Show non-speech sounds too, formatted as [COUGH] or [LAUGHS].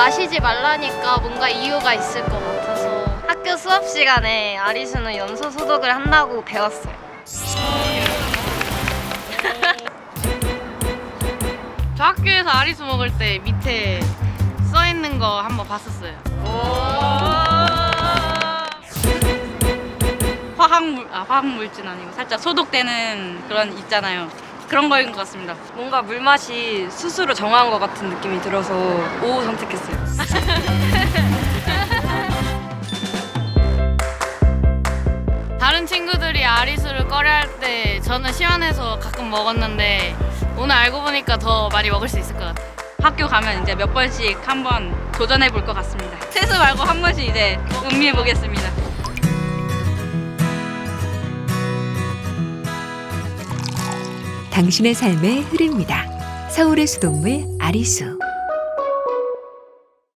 마시지 말라니까 뭔가 이유가 있을 것 같아서 학교 수업 시간에 아리수는 염소 소독을 한다고 배웠어요. [LAUGHS] 저 학교에서 아리수 먹을 때 밑에 써 있는 거 한번 봤었어요. 화학 물 아 화학 물질 아니고 살짝 소독되는 그런 있잖아요. 그런 거인 것 같습니다. 뭔가 물맛이 스스로 정한 것 같은 느낌이 들어서 O 선택했어요. [LAUGHS] 다른 친구들이 아리수를 꺼려 할 때 저는 시원해서 가끔 먹었는데 오늘 알고 보니까 더 많이 먹을 수 있을 것 같아요. 학교 가면 이제 몇 번씩 한번 도전해 볼 것 같습니다. 세수 말고 한 번씩 이제 음미해 보겠습니다. 당신의 삶의 흐릅니다. 서울의 수돗물 아리수